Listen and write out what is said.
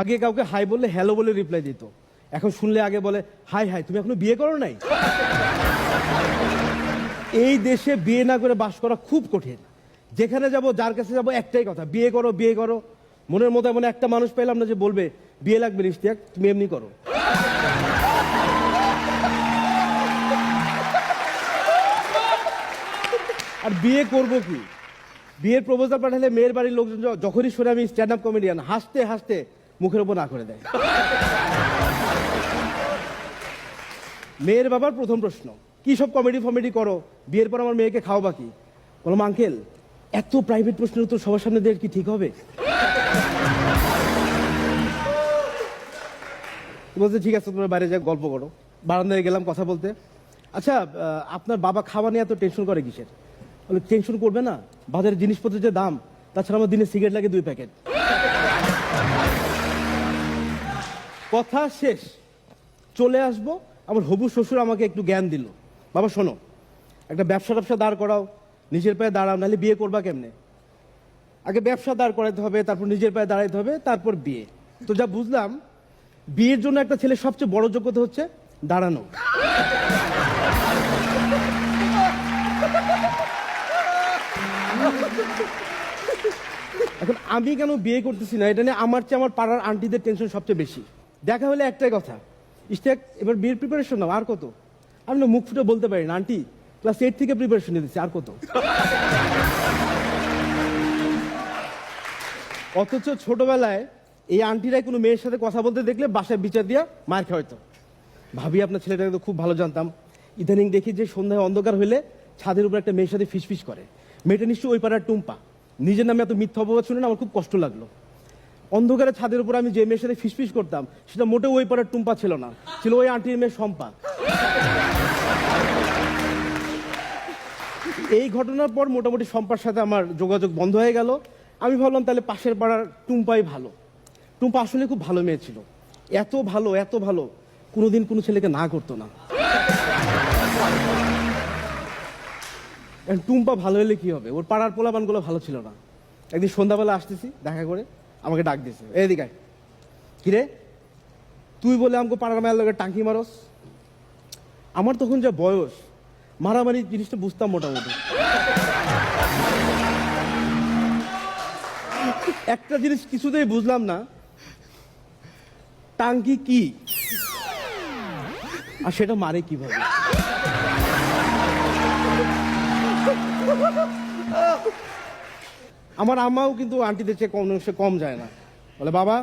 আগে কাউকে হাই বললে হ্যালো বলে রিপ্লাই দিত। এখন শুনলে আগে বলে, হাই হাই, তুমি এখনও বিয়ে করো নাই? এই দেশে বিয়ে না করে বাস করা খুব কঠিন। যেখানে যাব, যার কাছে যাব, একটাই কথা, বিয়ে করো বিয়ে করো। মনের মতো এমন একটা মানুষ পেলাম না যে বলবে, বিয়ে লাগবে ইশতিয়াক, তুমি এমনি করো। আর বিয়ে করব কি? বিয়ের প্রপোজাল পাঠালে মেয়ের বাড়ির লোকজন যখনই শুনে আমি স্ট্যান্ড আপ কমেডিয়ান হাসতে হাসতে মুখের উপর না করে দেয়। মেয়ের বাবার প্রথম প্রশ্ন, কি সব কমেডি ফমেডি করো? বিয়ের পর আমার মেয়েকে খাও বাকি বললাম, আঙ্কেল, এত প্রাইভেট প্রশ্নের উত্তর সবার সামনে দেওয়ার কি ঠিক হবে? বলছে, ঠিক আছে, তোমরা বাইরে যা গল্প করো। বারান্দায় গেলাম কথা বলতে। আচ্ছা আপনার বাবা খাওয়া নিয়ে এত টেনশন করে কিসের? বলে টেনশন করবে না বাজারের জিনিসপত্রের যে দাম, তাছাড়া আমার দিনে সিগারেট লাগে দুই প্যাকেট। কথা শেষ। চলে আসব। আমার হবু শ্বশুর আমাকে একটু জ্ঞান দিল। বাবা, শোনো, একটা ব্যবসা ব্যবসা দাঁড় করাও, নিজের পায়ে দাঁড়াও, নাহলে বিয়ে করবা কেমনে? আগে ব্যবসা দাঁড় করাতে হবে, তারপর নিজের পায়ে দাঁড়াইতে হবে, তারপর বিয়ে। তো যা বুঝলাম, বিয়ের জন্য একটা ছেলে সবচেয়ে বড় যোগ্যতা হচ্ছে দাঁড়ানো। এখন আমি কেন বিয়ে করতেছি না? এটা নিয়ে আমার চেয়ে আমার পাড়ার আন্টিদের টেনশন সবচেয়ে বেশি। দেখা হলে একটাই কথা। ইস্টেক এবার বিয়ের প্রিপারেশন নাও, আর কত? আমি না মুখ ফুটে বলতে পারি না, আন্টি ক্লাস এইট থেকে প্রিপারেশন নিতেছি, আর কত? অথচ ছোটবেলায় এই আন্টিরাই কোনো মেয়ের সাথে কথা বলতে দেখলে বাসায় বিচার দিয়া মার খাওয়াইতো ভাবি, আপনার ছেলেটাকে তো খুব ভালো জানতাম। ইদানিং দেখি যে সন্ধ্যায় অন্ধকার হলে ছাদের উপর একটা মেয়ের সাথে ফিসফিস করে। মেয়েটা নিশ্চয়ই ওই পাড়ার টুম্পা। নিজের নামে এত মিথ্যা অপবাদ শুনে না আমার খুব কষ্ট লাগল। অন্ধকারে ছাদের উপর আমি যে মেয়ের সাথে ফিসফিস করতাম, সেটা মোটেও ওই পাড়ার টুম্পা ছিল না। ছিল ওই আন্টির মেয়ে সম্পা এই ঘটনার পর মোটামুটি সম্পার সাথে আমার যোগাযোগ বন্ধ হয়ে গেল। আমি ভাবলাম তাহলে পাশের পাড়ার টুম্পাই ভালো। টুম্পা আসলে খুব ভালো মেয়ে ছিল। এত ভালো এত ভালো, কোনোদিন কোনো ছেলেকে না করতো না। টুম্পা ভালো হলে কি হবে? ওর পাড়ার পোলাপানগুলো ভালো ছিল না। একদিন সন্ধ্যাবেলা আসতেছি দেখা করে। আমাকে ডাক দিছে এদিকে। কিরে? তুই বলে আমাকে পাড়ার মায়ের লোকের টাঙ্কি মারস? আমার তখন যা বয়স, মারামারি জিনিসটা বুঝতাম মোটামুটি। একটা জিনিস কিছুতেই বুঝলাম না, টাঙ্কি কি? আর সেটা মারে কীভাবে? আমার আম্মাও কিন্তু আন্টিদের চেয়ে কম সে কম যায় না। বলে বাবা